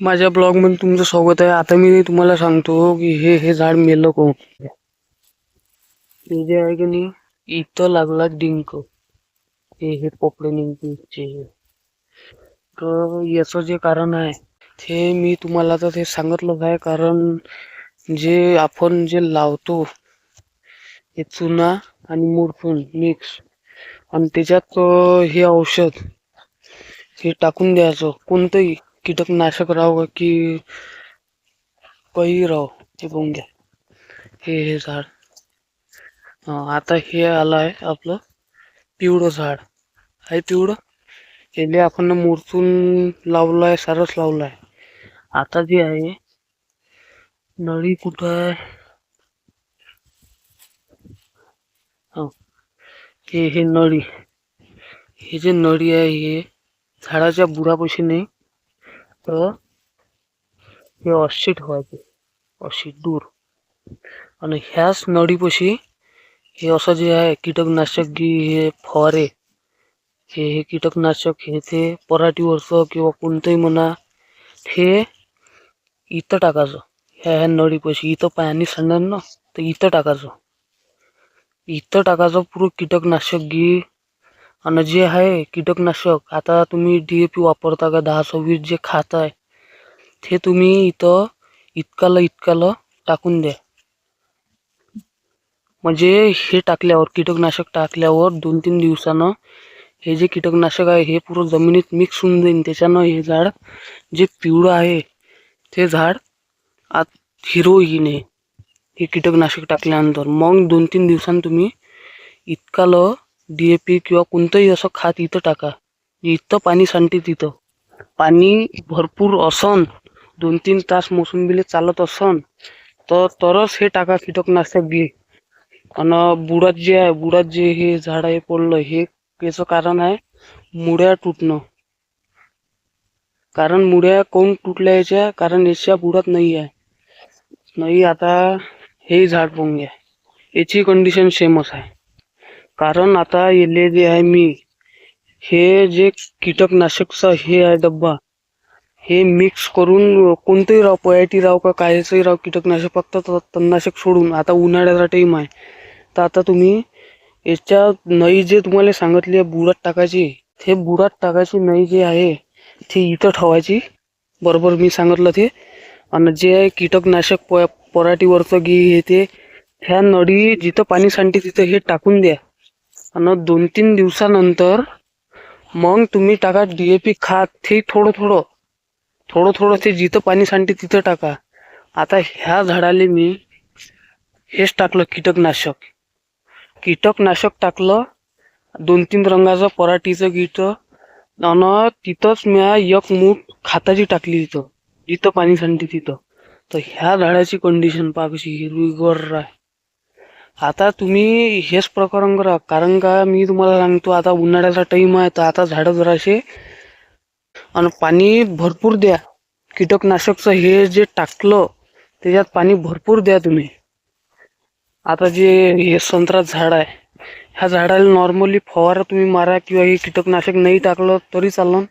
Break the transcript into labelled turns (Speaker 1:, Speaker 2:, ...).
Speaker 1: माझ्या ब्लॉगमध्ये तुमचं स्वागत आहे. आता मी तुम्हाला सांगतो की हे हे झाड मेलं कोण? हे जे आहे की नाही? इथं लागला डिंक. हे हे पोपडे निंकीचे तर याचं जे कारण आहे ते मी तुम्हाला तर ते सांगितलंच आहे. कारण जे आपण जे लावतो हे चुना आणि मुरफून मिक्स आणि त्याच्यात हे औषध हे टाकून द्यायचं. कोणतंही कीटकनाशक राहो की पई राहो हे बघून घ्या. हे हे झाड. आता हे आलं आहे आपलं पिवळं झाड. आहे पिवळं? हे आपण मुरचून लावलं आहे सारस लावलं आहे. आता जे आहे नळी कुठं आहे? हो. हे. हे नळी. हे जे नळी आहे हे झाडाच्या बुरापाशी नाही हे अशी ठेवायचे अशी दूर. आणि ह्याच नळीपाशी हे असं जे आहे कीटकनाशक गी हे फवारे हे हे कीटकनाशक हे ते पराठीवरचं किंवा कोणतंही म्हणा हे इथं टाकायचं. ह्या ह्या नळीपाशी इथं पायाने सांडणार ना तर इथं टाकायचं. इथं टाकायचं पुरं कीटकनाशक घे आणि जे आहे कीटकनाशक आता तुम्ही डी ए पी वापरता का दहा सव्वीस जे खात आहे ते तुम्ही इथं इतकाला इतकाला टाकून द्या. म्हणजे हे टाकल्यावर कीटकनाशक टाकल्यावर दोन तीन दिवसानं हे जे कीटकनाशक आहे हे पूर्ण जमिनीत मिक्स होऊन जाईल त्याच्यानं हे झाड जे पिवळं आहे ते झाड आत हिरो येईन हे. हे कीटकनाशक टाकल्यानंतर. मग दोन तीन दिवसांनी तुम्ही इतकालं डी ए पी किंवा कोणतंही असं खात इथं टाका. इथं पाणी सांडते तिथं. पाणी भरपूर असन दोन तीन तास मोसंबीले चालत असन तर तरच हे टाका कीटकनाशक घे आणि बुडात जे आहे बुडात जे हे झाड आहे पडलं हे याचं कारण आहे मुळ्या तुटणं. कारण मुळ्या कोण तुटल्या याच्या? कारण याच्या बुडात नाही आहे. नाही आता हे झाड पाहून घ्या. याची कंडिशन सेमच आहे. कारण आता येले जे आहे मी. हे जे कीटकनाशकचा हे आहे डब्बा. हे मिक्स करून कोणतंही राव पयाटी राव का कायचंही राव कीटकनाशक फक्त त- तणनाशक सोडून आता उन्हाळ्याचा टाईम आहे. तर आता तुम्ही याच्या नई जे तुम्हाला सांगितली आहे बुडात टाकायची ते बुडात टाकायची नई जे आहे ती इथं ठेवायची. बरोबर मी सांगितलं ते. आणि जे आहे कीटकनाशक प पराठीवरचं घे हे ते ह्या नळी जिथं पाणी सांडते तिथं हे टाकून द्या. आणि दोन तीन दिवसानंतर मग तुम्ही टाका डी ए पी खात ते थोडं थोडं थोडं थोडं ते जिथं पाणी सांडते तिथं टाका. आता ह्या झाडाला मी हेच टाकलं कीटकनाशक. कीटकनाशक टाकलं दोन तीन रंगाचं पराठीचं गीत आणि तिथंच म्या एक मूठ खाताची टाकली तिथं जिथं पाणी सांडते तिथं. तर ह्या झाडाची कंडिशन पहा कशी हिरवीगार आहे. आता तुम्ही हेच प्रकरण करा. कारण का मी तुम्हाला सांगतो आता उन्हाळ्याचा टाईम आहे तर आता झाडं जराशे आणि पाणी भरपूर द्या. कीटकनाशकचं हे जे टाकलं त्याच्यात पाणी भरपूर द्या तुम्ही. आता जे हे संत्रा झाड आहे ह्या झाडाला नॉर्मली फवारा तुम्ही मारा किंवा हे कीटकनाशक नाही टाकलं तरी चालन.